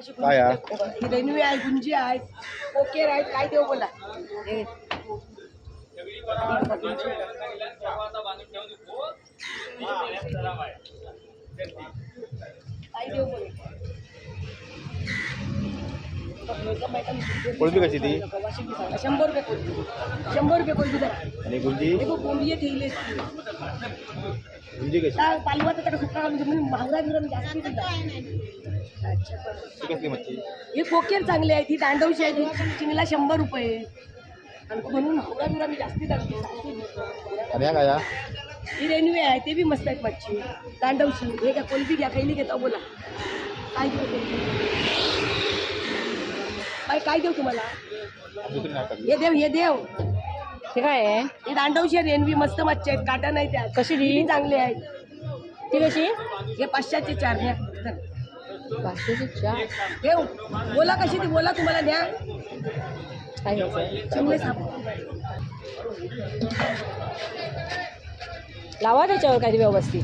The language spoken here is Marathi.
काय हा? ही रेल्वे आहे गुंजी आहे कोकेर आहे काय देऊ बोला हे. काय देऊ बोला कोळंबी कशी ती शंभर रुपये कोलबी शंभर रुपये कोलबी जरा आणि गुंजी हे बघ कोंबडी ठेवली गुंजी कशी? पालवाचा त्याला सुका म्हणजे महागडा जास्ती अच्छा कसली मच्छी? हे कोकेर चांगले आहे ती दांडवशी आहे ती चिंगला शंभर रुपये. आणि म्हणून महागडा बिरा मी जास्ती टाकते काय हा? रेल्वे आहे ते बी मस्त आहेत मच्छी. दांडवशी हे घ्या कोलबी घ्या कैली घेता बोला. काय देऊ कोलबी? काय काय देऊ तुम्हाला. हे देव हे देव. ते काय आहे. हे दांडवशी आहे रेल्वे मस्त मच्छी आहेत. काटा नाही त्या कशी ती? चांगली आहेत. ती कशी? हे पाचशेचे चार द्या. चल. पाचशेची चार? ठेव बोला कशी ती? बोला तुम्हाला द्या. काय घ्यायचं? चिंगले साप. लावा त्याच्यावर काही व्यवस्थित.